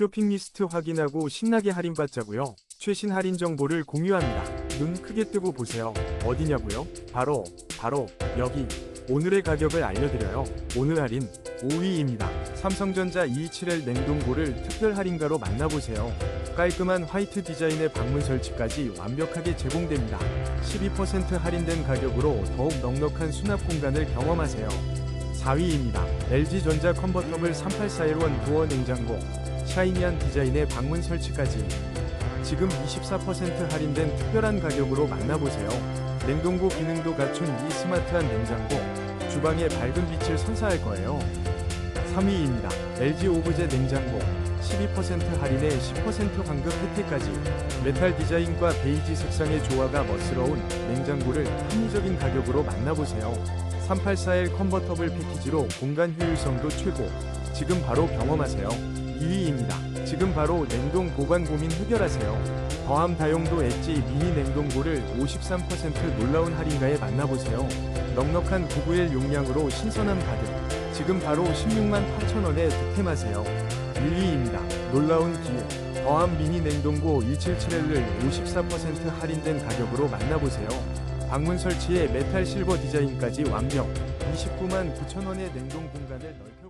쇼핑 리스트 확인하고 신나게 할인받자고요. 최신 할인 정보를 공유합니다. 눈 크게 뜨고 보세요. 어디냐고요? 바로 바로 여기. 오늘의 가격을 알려드려요. 오늘 할인 5위입니다. 삼성전자 227L 냉동고를 특별 할인가로 만나보세요. 깔끔한 화이트 디자인의 방문 설치까지 완벽하게 제공됩니다. 12% 할인된 가격으로 더욱 넉넉한 수납 공간을 경험하세요. 4위입니다. LG전자 컨버터블 38411 도어 냉장고 샤이니한 디자인의 방문 설치까지 지금 24% 할인된 특별한 가격으로 만나보세요. 냉동고 기능도 갖춘 이 스마트한 냉장고 주방에 밝은 빛을 선사할 거예요. 3위입니다. LG 오브제 냉장고 12% 할인에 10% 환급 혜택까지 메탈 디자인과 베이지 색상의 조화가 멋스러운 냉장고를 합리적인 가격으로 만나보세요. 384L 컨버터블 패키지로 공간 효율성도 최고. 지금 바로 경험하세요. 2위입니다. 지금 바로 냉동 보관 고민 해결하세요. 더함 다용도 엣지 미니 냉동고를 53% 놀라운 할인가에 만나보세요. 넉넉한 991 용량으로 신선함 가득. 지금 바로 16만 8천원에 득템하세요. 1위입니다. 놀라운 기회. 더함 미니 냉동고 177L을 54% 할인된 가격으로 만나보세요. 방문 설치에 메탈 실버 디자인까지 완벽. 29만 9천원의 냉동 공간을 넓혀보